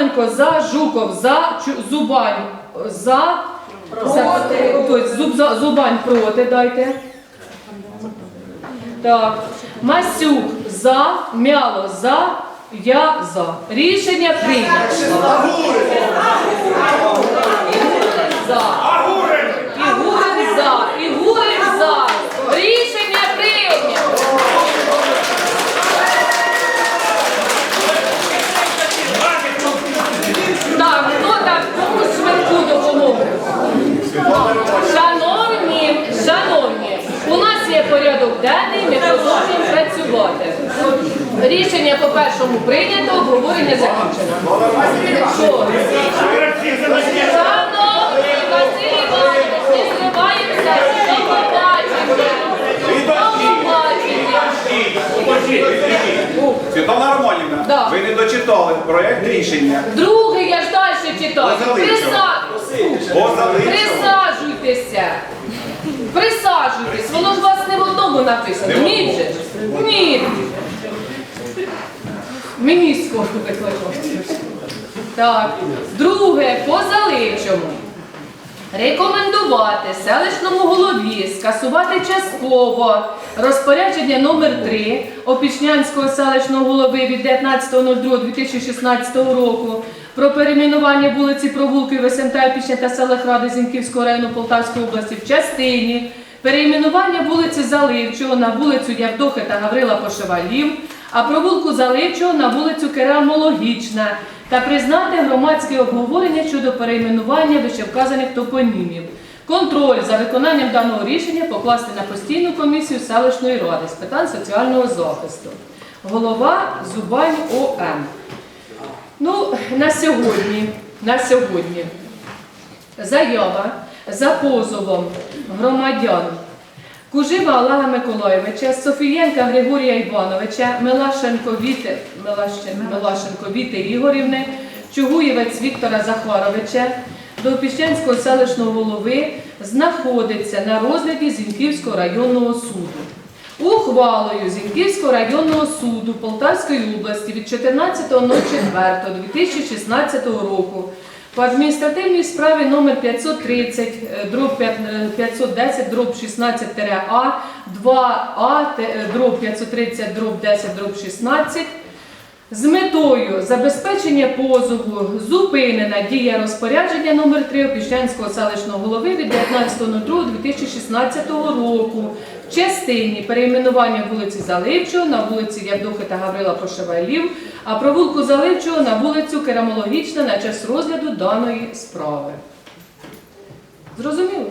Авраменко за, Жуков за, Чу- Зубань за, Проти. тобто, Зуб, за- Зубань проти, дайте. Так. Масюк за, Мяло за, я за. Рішення прийнято. За. Фігурин за, фігурин за. Рішення прийнято. Так, хто так комусь швидку допомогу? Шановні, шановні, у нас є порядок денний, ми продовжуємо працювати. Рішення по першому прийнято, обговорення закінчено. Що? Василь Іванович, не зриваємося, до побачення. Світлана Романівна, ви не дочитали проєкт рішення. Другий, я ж далі читаю. Присаджуйтеся. Присаджуйтесь. Воно ж у вас не в одному написано. Ні? Ні. Мені скоро викликати. Так. Друге, по заливчому. Рекомендувати селищному голові скасувати частково розпорядження номер 3 Опішнянського селищного голови від 19.02.2016 року про перейменування вулиці Провулки СМТ Опішня та селах Ради Зінківського району Полтавської області в частині перейменування вулиці Заливчого на вулицю Явдохи та Гаврила Пошивалів, а провулку Заливчого на вулицю Керамологічна та признати громадське обговорення щодо перейменування вищевказаних топонімів. Контроль за виконанням даного рішення покласти на постійну комісію селищної ради з питань соціального захисту. Голова Зубань ОМ. Ну, на сьогодні, на сьогодні заява за позовом громадян Кужива Олега Миколайовича, Софієнка Григорія Івановича, Мелашенко Віти, Мелашенко Віти Ігорівни, Чугуєвець Віктора Захаровича до Піщанського селищного голови знаходиться на розгляді Зіньківського районного суду. Ухвалою Зіньківського районного суду Полтавської області від 14.04.2016 року по адміністративній справі номер 530 е, дроб 5 е, 510 дроб 16 А 2А те- е, дроб 530 дроб 10 дроб 16 з метою забезпечення позову зупинена дія розпорядження номер 3 Опішнянського селищного голови від 19.02.2016 року в частині перейменування вулиці Заливчого на вулиці Явдохи та Гаврила Пошивайлів, а провулку Заливчого на вулицю Керамологічна на час розгляду даної справи. Зрозуміло?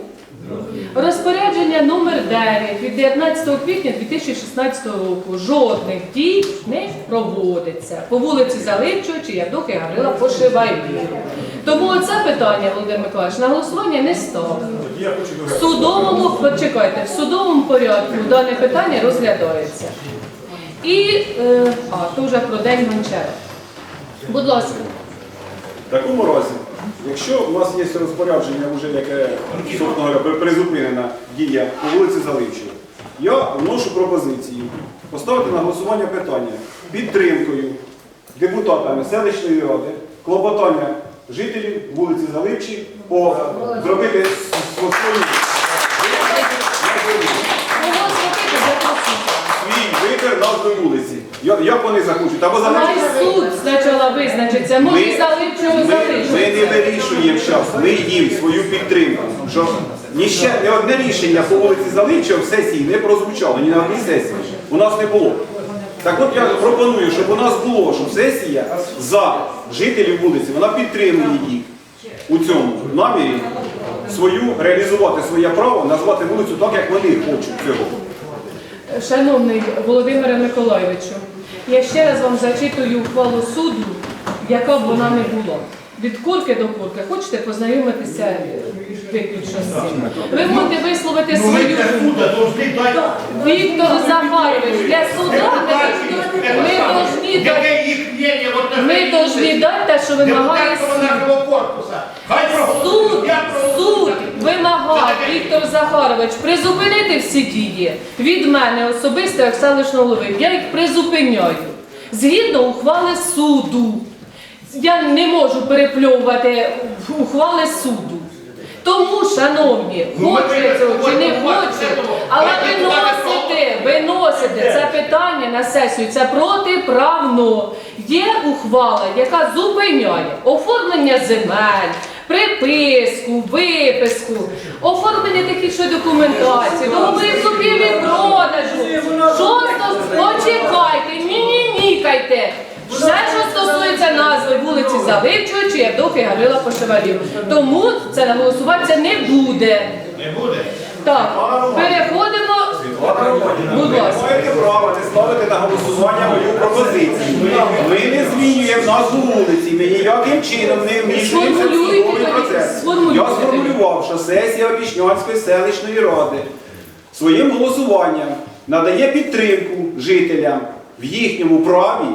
Розпорядження номер 9 від 19 квітня 2016 року. Жодних дій не проводиться по вулиці Заливчого чи Явдохи Гаврила Пошивайлів. Тому це питання, Володимир Миколаївич, на голосування не ставлено. В судовому, почекайте, в судовому порядку дане питання розглядається. І, е, а, то вже про день Гончара. Будь ласка. В такому разі, якщо у нас є розпорядження, вже яке собственно призупинена дія по вулиці Заливчого, я вношу пропозицію поставити на голосування питання підтримкою депутатами селищної ради клопотання жителів вулиці Заливчі по зробити свою вибір назви вулиці. Як вони захочуть? Або Хай Заливчі. суд спочатку визначиться, Ми- Ми, ми залишити. не вирішуємо зараз, ми їм свою підтримку. Що ні ще не одне рішення по вулиці Заливчого в сесії не прозвучало, ні на одній сесії. У нас не було. Так от я пропоную, щоб у нас було, щоб сесія за жителів вулиці, вона підтримує їх у цьому намірі свою реалізувати своє право, назвати вулицю так, як вони хочуть цього. Шановний Володимире Миколайовичу, я ще раз вам зачитую ухвалу суду, яка б вона не була. Від курки до курки. Хочете познайомитися виключно з цим? Ви можете висловити Ну, свою. Віктор Захарович, для суда ми, должні дати, те, що вимагає суд. Суд, суд вимагав Віктор Захарович призупинити всі дії від мене особисто як селищного голови. Я їх призупиняю. Згідно ухвали суду. Я не можу перепльовувати ухвали суду. Тому, шановні, Ну, ми хочете цього чи не того. але виносите, виносите це питання на сесію. Це протиправно. Є ухвала, яка зупиняє оформлення земель, приписку, виписку, оформлення таких що документації, договорів купівлі продажу. Шосто, почекайте, ні-ні-нікайте. Все, що назви вулиці Заливчого чи Євдохи Гаврила Пошевалів. Тому це голосуватися не буде. Не буде. Так, переходимо. Будь Ви маєте право не ставити на голосування мою пропозицію. Ми не змінюємо назву вулиці, ми ніяким чином не вмішуємося в судовий процес. сформулюйте. Я сформулював, що сесія Опішнянської селищної ради своїм голосуванням надає підтримку жителям в їхньому праві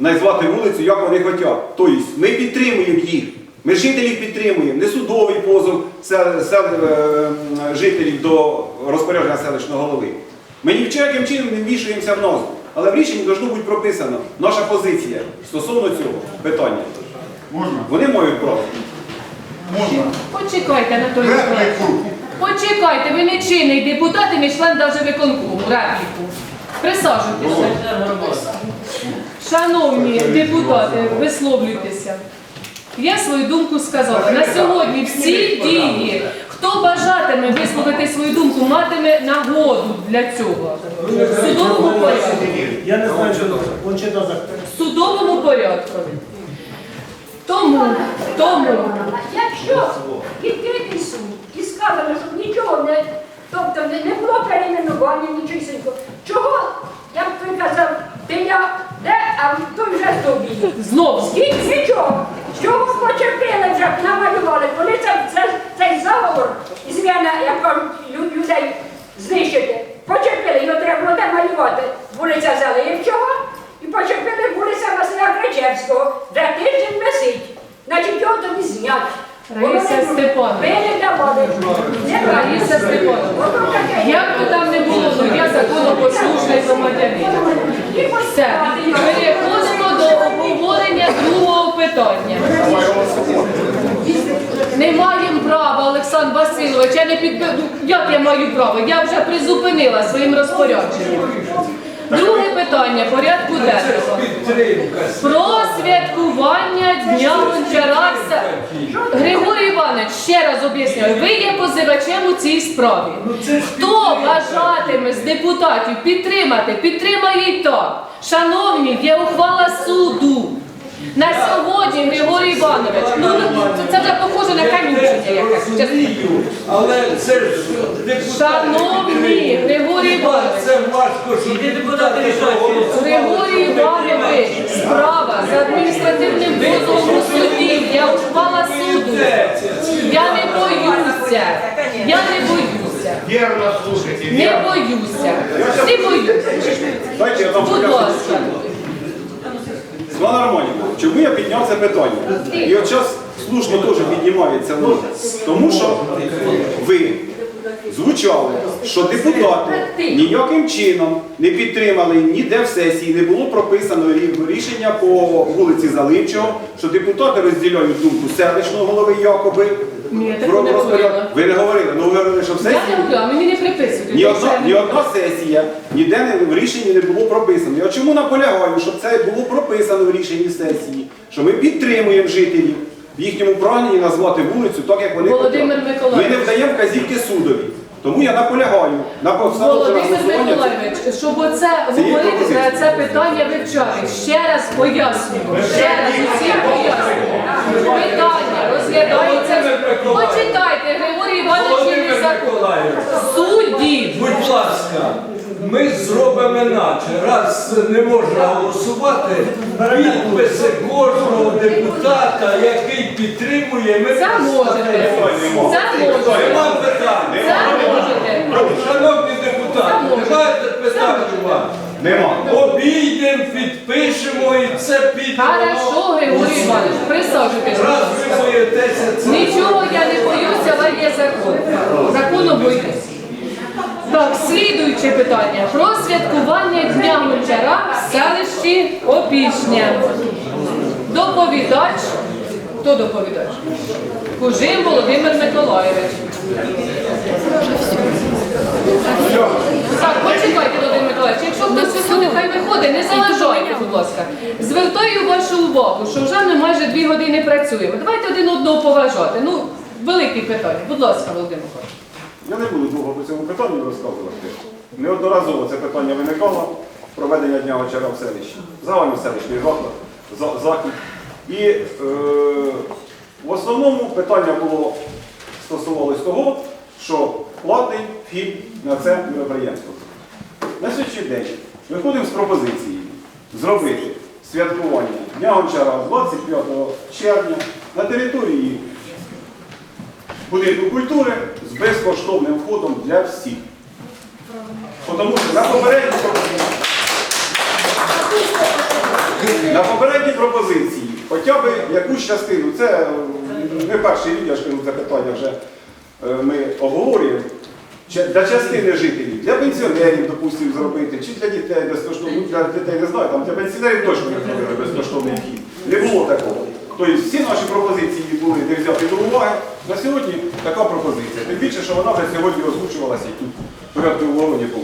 назвати вулицю, як вони хочуть. Тобто ми підтримуємо їх. Ми жителів підтримуємо, не судовий позов сел- сел- е, жителів до розпорядження селищного голови. Ми ні в яким чином не вмішуємося в назву. Але в рішенні должно бути прописано наша позиція стосовно цього питання. Можна? Вони мають право. Можна. Почекайте, Анатолій Миколаївич. Почекайте, ви не чинний депутат і не член навіть виконкому. Репліку. Присаджуйтеся. Шановні депутати, висловлюйтеся. Я свою думку сказала. На сьогодні всі дії, хто бажатиме висловити свою думку, матиме нагоду для цього. В судовому порядку. Я не знаю, що В судовому порядку. Тому, тому. Якщо відкритий суд і сказано, що нічого не, тобто не, було перейменування, нічого, чого, як той казав, ти я, де, а той вже тобі. Знову. Скільки нічого, чого почепили вже, намалювали, коли це, це, цей заговор, і зміна, як кажуть, людей знищити, почепили, його треба було де малювати, вулиця Заливчого, і почепили вулиця Василя Кричевського, де тиждень висить. Значить, його тобі знять. Раїса. Не Раїса Степанівна. Як би там не було, ну я законопослушний громадянин. Все, переходимо до обговорення другого питання. Не маємо права, Олександр Васильович, я не під... Як я маю право? Я вже призупинила своїм розпорядженням. Друге питання порядку денного. Про святкування Дня Гончара. Григорій Іванович, ще раз об'яснюю, ви є позивачем у цій справі. Хто бажатиме з депутатів підтримати, підтримає й то. Шановні, є ухвала суду. На сьогодні, Григорій Іванович, ну, ну це- вже похоже на камінчення якесь. але це ж депутати. Шановні, Григорій Іванович. Це важко, що депутати рішають. Григорій Іванович, справа за адміністративним позовом у суді. Я ухвала суду. Я не боюся. Я не боюся. Вірно слухайте. Не боюся. Не боюся. Дайте я там Будь ласка. Чому я підняв це питання? І от зараз слушно теж піднімається воно. Тому що ви звучали, що депутати ніяким чином не підтримали ніде в сесії, не було прописано рі- рішення по вулиці Заливчого, що депутати розділяють думку селищного голови якоби. Ні, так про не розпоряд- говорила. Ви не говорили, ну ви говорили, що в Я сесії. не говорила, мені не приписують. Ні одна, ні одна сесія ніде не, в рішенні не було прописано. Я чому наполягаю, щоб це було прописано в рішенні сесії, що ми підтримуємо жителів в їхньому прагненні назвати вулицю так, як вони Володимир хочуть. Ми не вдаємо вказівки судові. Тому я наполягаю на поставку на Володимир голосування. Миколаївич, щоб оце Це є говорити, пропозиція. це питання вивчати. Ще раз пояснюю, ще раз усім пояснюю. Питання розглядається. Почитайте, Григорій Іванович, Володимир. Миколаївич, Судді. будь ласка, ми зробимо іначе. Раз не можна голосувати, підписи кожного депутата, який підтримує, ми Це можете. Це можете. Це можете. Шановні депутати, немає питань у вас. Нема. Обійдемо, підпишемо і це підемо. Хорошо, Григорій Іванович, присаджуйтесь. Раз ви боїтеся це. Нічого я не боюся, але є закон. Закону боюсь. Так, слідуюче питання. Про святкування Дня Гончара в селищі Опішня. Доповідач. Хто доповідач? Кужин Володимир Миколайович. Так, почекайте, Володимир Миколаївич. Якщо хтось виходить, хай виходить, не заважайте, будь ласка. Звертаю вашу увагу, що вже ми майже дві години працюємо. Давайте один одного поважати. Ну, великі питання. Будь ласка, Володимир Миколаївич. Я не буду довго по цьому питанню розказувати. Неодноразово це питання виникало, проведення Дня Гончара в селищі, загальний селищний заклад, за- захід. І е, в основному питання було стосувалось того, що платний фільм на це мероприємство. На сьогоднішній день виходимо з пропозицією зробити святкування Дня Гончара 25 червня на території будинку культури з безкоштовним входом для всіх. Тому що на попередній пропозиції, на попередній пропозиції хоча б якусь частину, це е, не перший рік, я питання вже е, ми обговорюємо. Для частини жителів, для пенсіонерів, допустимо, зробити, чи для дітей безкоштовно, ну, для дітей не знаю, там для пенсіонерів точно не зробили безкоштовний вхід. Не було такого. Тобто всі наші пропозиції були не взяти до уваги. На сьогодні така пропозиція. Тим більше, що вона вже сьогодні озвучувалася і тут порядку обороні по.